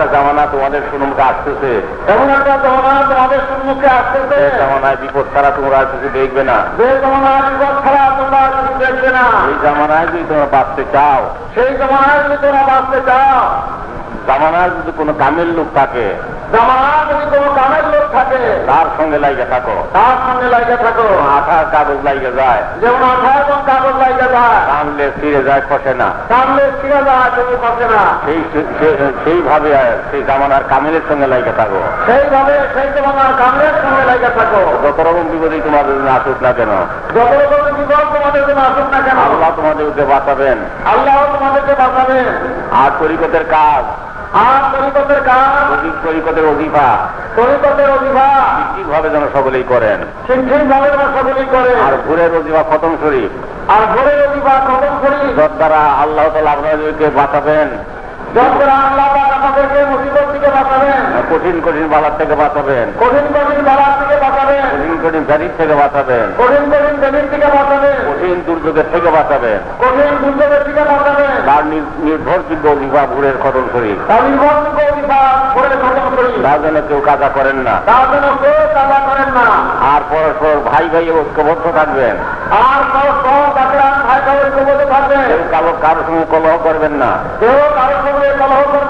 একটা জামানা তোমাদের সম্মুখে আসতেছে। এমন একটা জমানা তোমাদের সম্মুখে আসতেছে। জামানায় বিপদ ছাড়া তোমরা কিছু দেখবে না। যে জমানা বিপদ ছাড়া তোমরা কিছু দেখবে না। এই জামানায় যদি তোমরা বাঁচতে চাও সেই জামানায় যদি তোমরা বাঁচতে চাও জামানায় যদি কোনো কামের লোক থাকে জামানায় যদি কোনো কামের লোক থাকে। তার সঙ্গে লাইগে থাকো। তার সঙ্গে লাগে থাকো। আঠার কাগজ লাইগে যায়। যেমন আঠা এবং কাগজ লাগে যায়। কামলে ফিরে যায় খসে না। সামনে ছিঁড়ে যায় তুমি পাচ্ছে না। সেই সেইভাবে সেই জামানার কামিলের সঙ্গে লাইগে থাকো। সেইভাবে সেই জমানার কামের সঙ্গে লাগে থাকো। যত রকম বিপদই তোমাদের জন্য আসুক না কেন। যত রকমের বিপদ তোমাদের জন্য আসুক না কেন। আল্লাহ তোমাদেরকে বাঁচাবেন। আল্লাহ তোমাদেরকে বাঁচাবে আর তরিকতের কাজ। আর তরিকতের কাজ। তরিকতের তরিকতের অভিভাব ঠিকভাবে যেন সকলেই করেন। ঠিক ঠিকভাবে ওরা সকলেই করে। আর ভোরের খতম শরীফ আর ভোরের খতম যত দ্বারা আল্লাহ তালা আপনাদেরকে বাঁচাবেন। কঠিন কঠিন বালার থেকে বাঁচাবেন। কঠিন কঠিন বালার থেকে বাঁচাবেন। কঠিন কঠিন ব্যাধির থেকে বাঁচাবেন। কঠিন কঠিন থেকে বাঁচাবেন। কঠিন দুর্যোগের থেকে বাঁচাবেন। কঠিন দুর্যোগের থেকে বাঁচাবেন। তার নির- নির্ভরযোগ্য অধিকার ভোরের খতম শরীফ তার নির্ভরযোগ্য ভোরের খতম করি তার জন্য কেউ কাজা করেন না। তার জন্য কেউ কাজা করেন না। আর পরস্পর ভাই ভাই ঐক্যবদ্ধ থাকবেন। আর পরস্পর ভাই ভাই ঐক্যবদ্ধ থাকবেন। কেউ কালো কারোর সঙ্গে কলহ করবেন না। কেউ কারোর সঙ্গে কলহ করবেন